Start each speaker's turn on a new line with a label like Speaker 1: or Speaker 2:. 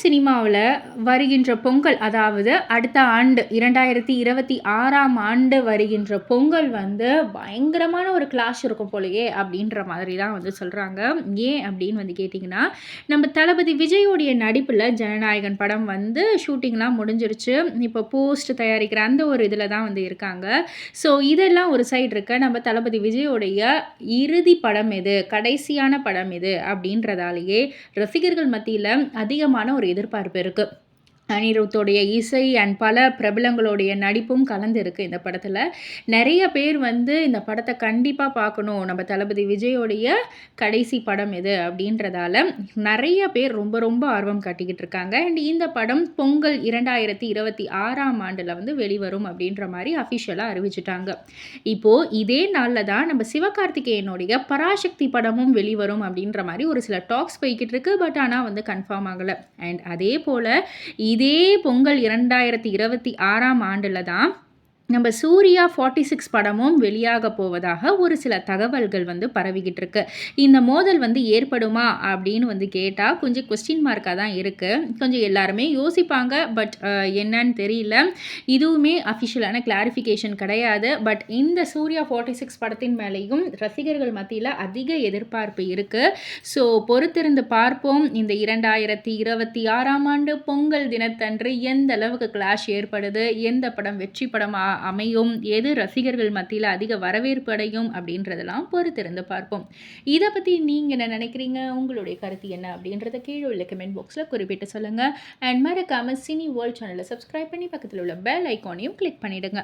Speaker 1: சினிமாவில் வருகின்ற பொங்கல் அதாவது அடுத்த ஆண்டு இரண்டாயிரத்தி இருபத்தி ஆறாம் ஆண்டு வருகின்ற பொங்கல் வந்து பயங்கரமான ஒரு கிளாஷ் இருக்கும் போலயே அப்படின்ற மாதிரி தான் வந்து சொல்கிறாங்க ஏன் அப்படின்னு வந்து கேட்டிங்கன்னா நம்ம தளபதி விஜயோடைய நடிப்பில் ஜனநாயகன் படம் வந்து ஷூட்டிங்லாம் முடிஞ்சிருச்சு. இப்போ போஸ்ட் தயாரிக்கிற அந்த ஒரு இதில் தான் வந்து இருக்காங்க. ஸோ இதெல்லாம் ஒரு சைடு இருக்க நம்ம தளபதி விஜயோடைய இறுதி படம் எது கடைசியான படம் எது அப்படின்றதாலேயே ரசிகர்கள் மத்தியில் அதிகமான ஒரு எதிர்பார்ப்பு இருக்குது அனிருத்தோடைய இசை அண்ட் பல பிரபலங்களுடைய நடிப்பும் கலந்து இருக்குது இந்த படத்தில். நிறைய பேர் வந்து இந்த படத்தை கண்டிப்பாக பார்க்கணும். நம்ம தளபதி விஜயோடைய கடைசி படம் எது அப்படின்றதால நிறைய பேர் ரொம்ப ரொம்ப ஆர்வம் காட்டிக்கிட்டு இருக்காங்க. அண்ட் இந்த படம் பொங்கல் இரண்டாயிரத்தி இருபத்தி ஆறாம் ஆண்டில் வந்து வெளிவரும் அப்படின்ற மாதிரி அஃபிஷியலாக அறிவிச்சிட்டாங்க. இப்போது இதே நாளில் தான் நம்ம சிவகார்த்திகேயனுடைய பராசக்தி படமும் வெளிவரும் அப்படின்ற மாதிரி ஒரு சில டாக்ஸ் போய்கிட்டு இருக்கு. பட் ஆனால் வந்து கன்ஃபார்ம் ஆகலை. அண்ட் அதே போல் இதே பொங்கல் இரண்டாயிரத்தி இருபத்தி ஆறாம் ஆண்டில் தான் நம்ம சூர்யா ஃபார்ட்டி சிக்ஸ் படமும் வெளியாக போவதாக ஒரு சில தகவல்கள் வந்து பரவிக்கிட்டு இருக்கு. இந்த மோதல் வந்து ஏற்படுமா அப்படின்னு வந்து கேட்டால் கொஞ்சம் கொஸ்டின் மார்க்காக தான் இருக்குது கொஞ்சம் எல்லாருமே யோசிப்பாங்க பட் என்னன்னு தெரியல. இதுவுமே அஃபிஷியலான கிளாரிஃபிகேஷன் கிடையாது. பட் இந்த சூர்யா ஃபார்ட்டி சிக்ஸ் படத்தின் மேலேயும் ரசிகர்கள் மத்தியில் அதிக எதிர்பார்ப்பு இருக்குது ஸோ பொறுத்திருந்து பார்ப்போம். இந்த இரண்டாயிரத்தி இருபத்தி ஆறாம் ஆண்டு பொங்கல் தினத்தன்று எந்த அளவுக்கு கிளாஷ் ஏற்படுது? எந்த படம் வெற்றி படமாக அமையும் எது ரசிகர்கள் மத்தியில் அதிக வரவேற்பு அடையும் அப்படின்றதெல்லாம் பொறுத்திருந்து பார்ப்போம். இதை பற்றி நீங்கள் என்ன நினைக்கிறீங்க? உங்களுடைய கருத்து என்ன அப்படின்றத கீழே உள்ள கமெண்ட் பாக்ஸில் குறிப்பிட்டு சொல்லுங்கள் அண்ட் மறக்காமல் சினி வேர்ல்ட் சேனலை சப்ஸ்கிரைப் பண்ணி பக்கத்தில் உள்ள பெல் ஐக்கானையும் கிளிக் பண்ணிவிடுங்க